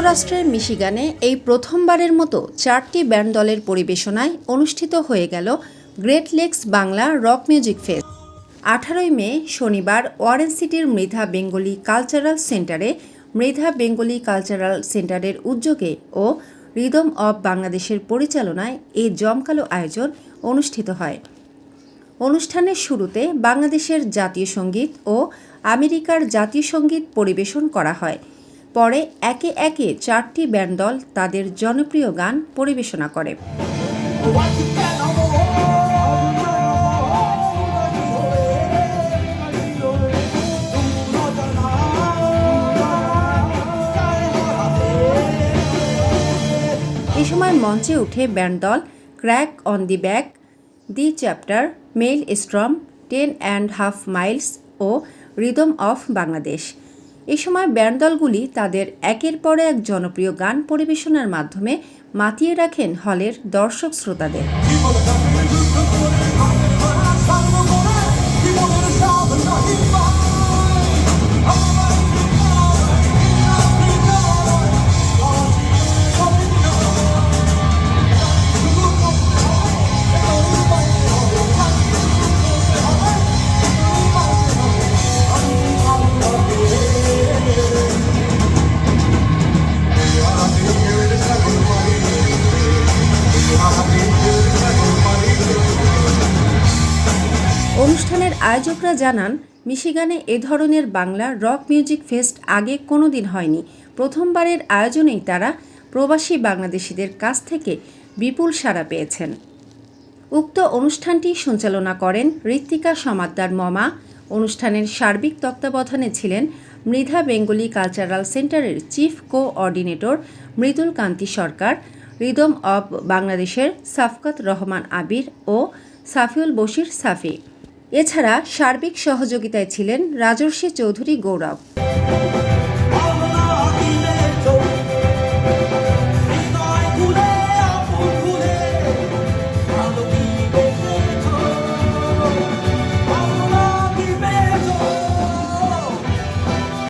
যুক্তরাষ্ট্রের মিশিগানে এই প্রথমবারের মতো চারটি ব্যান্ড দলের পরিবেশনায় অনুষ্ঠিত হয়ে গেল Great Lakes Bangla Rock Music Fest. আঠারোই মে শনিবার ওয়ারেন সিটির মৃধা বেঙ্গলি কালচারাল সেন্টারে মৃধা বেঙ্গলি কালচারাল সেন্টারের উদ্যোগে ও রিদম অব বাংলাদেশের পরিচালনায় এই জমকালো আয়োজন অনুষ্ঠিত হয়। অনুষ্ঠানের শুরুতে বাংলাদেশের জাতীয় সংগীত ও আমেরিকার জাতীয় সংগীত পরিবেশন করা হয়। পরে একে একে চারটি ব্যান্ড দল তাদের জনপ্রিয় গান পরিবেশনা করে। এ সময় মঞ্চে উঠে ব্যান্ড দল Crack on the Back, The Chapter Maelstrom, Ten and Half Miles O rhythm of Bangladesh. এ সময় ব্যান্ড দলগুলি তাদের একের পর এক জনপ্রিয় গান পরিবেশনার মাধ্যমে মাতিয়ে রাখেন হলের দর্শক শ্রোতাদের। আয়োজকরা জানান, মিশিগানে এ ধরনের বাংলা রক মিউজিক ফেস্ট আগে কোনো দিন হয়নি। প্রথমবারের আয়োজনেই তারা প্রবাসী বাংলাদেশিদের কাছ থেকে বিপুল সাড়া পেয়েছেন। উক্ত অনুষ্ঠানটি সঞ্চালনা করেন ঋত্বিকা সমাদ্দার মমা। অনুষ্ঠানের সার্বিক তত্ত্বাবধানে ছিলেন মৃধা বেঙ্গলি কালচারাল সেন্টারের chief coordinator Mridul Kanti Sarkar, Rhythm of বাংলাদেশের সাফকাত রহমান আবির ও সাফিউল বশির সাফি। এছাড়া সার্বিক সহযোগিতায় ছিলেন রাজর্ষি চৌধুরী গৌরব।